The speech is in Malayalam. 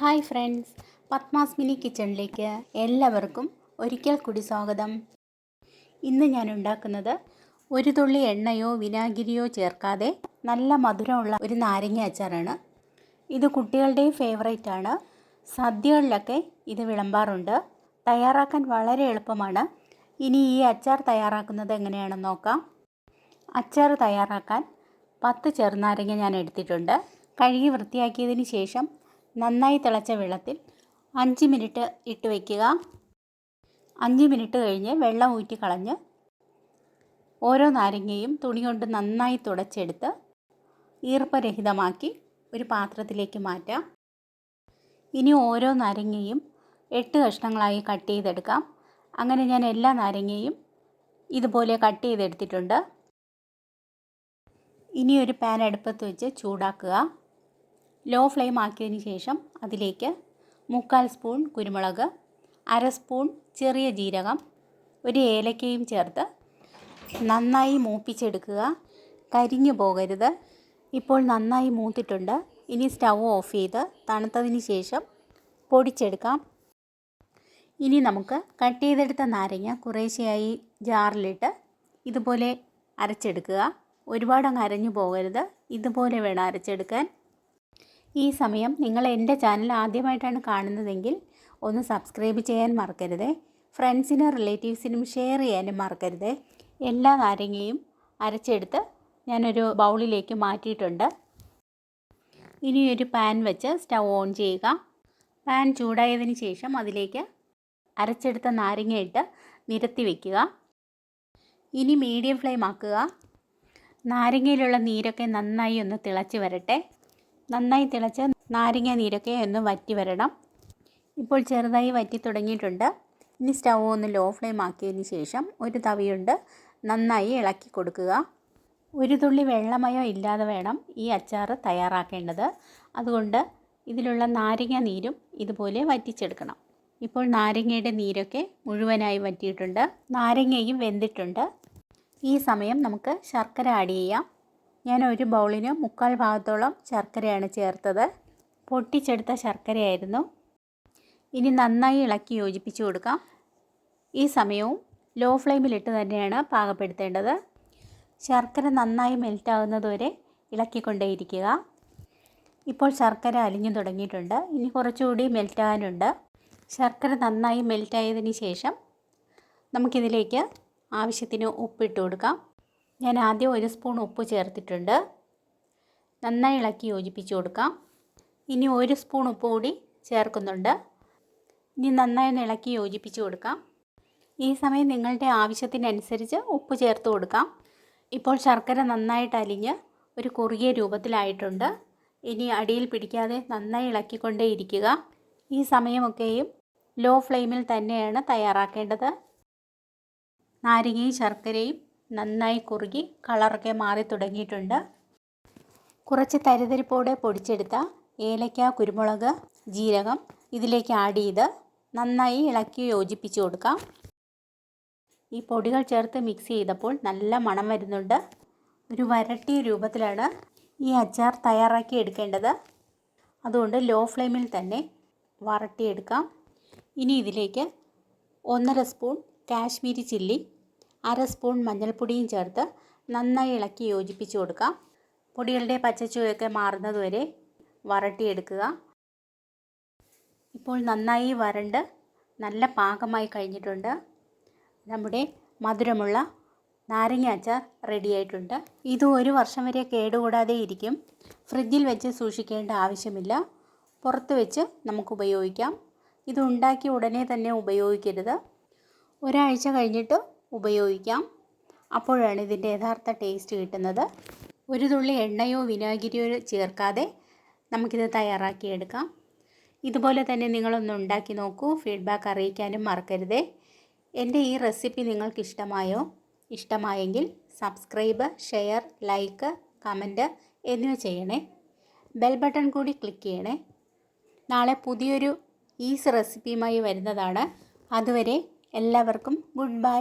ഹായ് ഫ്രണ്ട്സ് പത്മാസ് മിനി കിച്ചണിലേക്ക് എല്ലാവർക്കും ഒരിക്കൽ കൂടി സ്വാഗതം. ഇന്ന് ഞാൻ ഉണ്ടാക്കുന്നത് ഒരു തുള്ളി എണ്ണയോ വിനാഗിരിയോ ചേർക്കാതെ നല്ല മധുരമുള്ള ഒരു നാരങ്ങ അച്ചാറാണ്. ഇത് കുട്ടികളുടെയും ഫേവറേറ്റ് ആണ്. സദ്യകളിലൊക്കെ ഇത് വിളമ്പാറുണ്ട്. തയ്യാറാക്കാൻ വളരെ എളുപ്പമാണ്. ഇനി ഈ അച്ചാർ തയ്യാറാക്കുന്നത് എങ്ങനെയാണെന്ന് നോക്കാം. അച്ചാർ തയ്യാറാക്കാൻ പത്ത് ചെറുനാരങ്ങ ഞാൻ എടുത്തിട്ടുണ്ട്. കഴുകി വൃത്തിയാക്കിയതിന് ശേഷം നന്നായി തിളച്ച വെള്ളത്തിൽ അഞ്ച് മിനിറ്റ് ഇട്ട് വയ്ക്കുക അഞ്ച് മിനിറ്റ് കഴിഞ്ഞ് വെള്ളം ഊറ്റി കളഞ്ഞ് ഓരോ നാരങ്ങയും തുണി കൊണ്ട് നന്നായി തുടച്ചെടുത്ത് ഈർപ്പരഹിതമാക്കി ഒരു പാത്രത്തിലേക്ക് മാറ്റാം. ഇനി ഓരോ നാരങ്ങയും എട്ട് കഷ്ണങ്ങളായി കട്ട് ചെയ്തെടുക്കാം. അങ്ങനെ ഞാൻ എല്ലാ നാരങ്ങയും ഇതുപോലെ കട്ട് ചെയ്തെടുത്തിട്ടുണ്ട്. ഇനി ഒരു പാൻ അടുപ്പത്ത് വെച്ച് ചൂടാക്കുക. ലോ ഫ്ലെയിം ആക്കിയതിന് ശേഷം അതിലേക്ക് മുക്കാൽ സ്പൂൺ കുരുമുളക് അര സ്പൂൺ ചെറിയ ജീരകം ഒരു ഏലക്കയും ചേർത്ത് നന്നായി മൂപ്പിച്ചെടുക്കുക. കരിഞ്ഞു പോകരുത്. ഇപ്പോൾ നന്നായി മൂത്തിട്ടുണ്ട്. ഇനി സ്റ്റൗ ഓഫ് ചെയ്ത് തണുത്തതിന് ശേഷം പൊടിച്ചെടുക്കാം. ഇനി നമുക്ക് കട്ട് ചെയ്തെടുത്ത നാരങ്ങ കുറേശ്ശെയായി ജാറിലിട്ട് ഇതുപോലെ അരച്ചെടുക്കുക. ഒരുപാട് അരഞ്ഞു പോകരുത്. ഇതുപോലെ വേണം അരച്ചെടുക്കാൻ. ഈ സമയം നിങ്ങൾ എന്റെ ചാനൽ ആദ്യമായിട്ടാണ് കാണുന്നതെങ്കിൽ ഒന്ന് സബ്സ്ക്രൈബ് ചെയ്യാൻ മറക്കരുത്. ഫ്രണ്ട്സിനും റിലേറ്റീവ്സിനും ഷെയർ ചെയ്യാനും മറക്കരുത്. എല്ലാ നാരങ്ങയും അരച്ചെടുത്ത് ഞാനൊരു ബൗളിലേക്ക് മാറ്റിയിട്ടുണ്ട്. ഇനി ഒരു പാൻ വെച്ച് സ്റ്റൗ ഓൺ ചെയ്യുക. പാൻ ചൂടായതിന് ശേഷം അതിലേക്ക് അരച്ചെടുത്ത നാരങ്ങ ഇട്ട് നിരത്തി വയ്ക്കുക ഇനി മീഡിയം ഫ്ലെയിം ആക്കുക. നാരങ്ങയിലുള്ള നീരൊക്കെ നന്നായി ഒന്ന് തിളച്ച് വരട്ടെ. നന്നായി തിളച്ച് നാരങ്ങ നീരൊക്കെ ഒന്ന് വറ്റി വരണം. ഇപ്പോൾ ചെറുതായി വറ്റി തുടങ്ങിയിട്ടുണ്ട്. ഇനി സ്റ്റൗ ഒന്ന് ലോ ഫ്ലെയിം ആക്കിയതിന് ശേഷം ഒരു തവിയുണ്ട് നന്നായി ഇളക്കി കൊടുക്കുക. ഒരു തുള്ളി വെള്ളമയോ ഇല്ലാതെ വേണം ഈ അച്ചാർ തയ്യാറാക്കേണ്ടത്. അതുകൊണ്ട് ഇതിലുള്ള നാരങ്ങ നീരും ഇതുപോലെ വറ്റിച്ചെടുക്കണം. ഇപ്പോൾ നാരങ്ങയുടെ നീരൊക്കെ മുഴുവനായി വറ്റിയിട്ടുണ്ട്. നാരങ്ങയും വെന്തിട്ടുണ്ട്. ഈ സമയം നമുക്ക് ശർക്കര ആഡ് ചെയ്യാം. ഞാൻ ഒരു ബൗളിന് മുക്കാൽ ഭാഗത്തോളം ശർക്കരയാണ് ചേർത്തത്. പൊട്ടിച്ചെടുത്ത ശർക്കരയായിരുന്നു. ഇനി നന്നായി ഇളക്കി യോജിപ്പിച്ച് കൊടുക്കാം. ഈ സമയവും ലോ ഫ്ലെയിമിലിട്ട് തന്നെയാണ് പാകപ്പെടുത്തേണ്ടത്. ശർക്കര നന്നായി മെൽറ്റാകുന്നതുവരെ ഇളക്കിക്കൊണ്ടേയിരിക്കുക. ഇപ്പോൾ ശർക്കര അലിഞ്ഞു തുടങ്ങിയിട്ടുണ്ട്. ഇനി കുറച്ചുകൂടി മെൽറ്റാകാനുണ്ട് ശർക്കര നന്നായി മെൽറ്റായതിന് ശേഷം നമുക്കിതിലേക്ക് ആവശ്യത്തിന് ഉപ്പിട്ട് കൊടുക്കാം. ഞാൻ ആദ്യം ഒരു സ്പൂൺ ഉപ്പ് ചേർത്തിട്ടുണ്ട്. നന്നായി ഇളക്കി യോജിപ്പിച്ച് കൊടുക്കാം. ഇനി ഒരു സ്പൂൺ ഉപ്പ് കൂടി ചേർക്കുന്നുണ്ട്. ഇനി നന്നായി ഇളക്കി യോജിപ്പിച്ച് കൊടുക്കാം. ഈ സമയം നിങ്ങളുടെ ആവശ്യത്തിനനുസരിച്ച് ഉപ്പ് ചേർത്ത് കൊടുക്കാം. ഇപ്പോൾ ശർക്കര നന്നായിട്ട് അലിഞ്ഞ് ഒരു കുറുകിയ രൂപത്തിലായിട്ടുണ്ട്. ഇനി അടിയിൽ പിടിക്കാതെ നന്നായി ഇളക്കിക്കൊണ്ടേ ഇരിക്കുക. ഈ സമയമൊക്കെയും ലോ ഫ്ലെയിമിൽ തന്നെയാണ് തയ്യാറാക്കേണ്ടത്. നാരങ്ങയും ശർക്കരയും നന്നായി കുറുകി കളറൊക്കെ മാറി തുടങ്ങിയിട്ടുണ്ട്. കുറച്ച് തരിതരിപ്പോടെ പൊടിച്ചെടുത്ത ഏലക്ക കുരുമുളക് ജീരകം ഇതിലേക്ക് ആഡ് ചെയ്ത് നന്നായി ഇളക്കി യോജിപ്പിച്ച് കൊടുക്കാം. ഈ പൊടികൾ ചേർത്ത് മിക്സ് ചെയ്തപ്പോൾ നല്ല മണം വരുന്നുണ്ട്. ഒരു വരട്ടിയ രൂപത്തിലാണ് ഈ അച്ചാർ തയ്യാറാക്കി എടുക്കേണ്ടത്. അതുകൊണ്ട് ലോ ഫ്ലെയിമിൽ തന്നെ വരട്ടിയെടുക്കാം. ഇനി ഇതിലേക്ക് ഒന്നര സ്പൂൺ കാശ്മീരി ചില്ലി അര സ്പൂൺ മഞ്ഞൾപ്പൊടിയും ചേർത്ത് നന്നായി ഇളക്കി യോജിപ്പിച്ച് കൊടുക്കാം പൊടികളുടെ പച്ചച്ചുവയൊക്കെ മാറുന്നതുവരെ വരട്ടിയെടുക്കുക. ഇപ്പോൾ നന്നായി വരണ്ട് നല്ല പാകമായി കഴിഞ്ഞിട്ടുണ്ട്. നമ്മുടെ മധുരമുള്ള നാരങ്ങ അച്ചാർ റെഡിയായിട്ടുണ്ട് ഇത് ഒരു വർഷം വരെ കേടുകൂടാതെ ഇരിക്കും. ഫ്രിഡ്ജിൽ വെച്ച് സൂക്ഷിക്കേണ്ട ആവശ്യമില്ല. പുറത്ത് വെച്ച് നമുക്ക് ഉപയോഗിക്കാം. ഇത് ഉണ്ടാക്കി ഉടനെ തന്നെ ഉപയോഗിക്കരുത്. ഒരാഴ്ച കഴിഞ്ഞിട്ട് ഉപയോഗിക്കാം. അപ്പോഴാണ് ഇതിന്റെ യഥാർത്ഥ ടേസ്റ്റ് കിട്ടുന്നത്. ഒരു തുള്ളി എണ്ണയോ വിനാഗിരിയോ ചേർക്കാതെ നമുക്കിത് തയ്യാറാക്കിയെടുക്കാം. ഇതുപോലെ തന്നെ നിങ്ങളൊന്ന് ഉണ്ടാക്കി നോക്കൂ. ഫീഡ്ബാക്ക് അറിയിക്കാനും മറക്കരുതേ. എന്റെ ഈ റെസിപ്പി നിങ്ങൾക്ക് ഇഷ്ടമായോ? ഇഷ്ടമായെങ്കിൽ സബ്സ്ക്രൈബ് ഷെയർ ലൈക്ക് കമന്റ് എന്നിവ ചെയ്യണേ. ബെൽ ബട്ടൺ കൂടി ക്ലിക്ക് ചെയ്യണേ. നാളെ പുതിയൊരു ഈസ് റെസിപ്പിയുമായി വരുന്നതാണ്. അതുവരെ എല്ലാവർക്കും ഗുഡ് ബൈ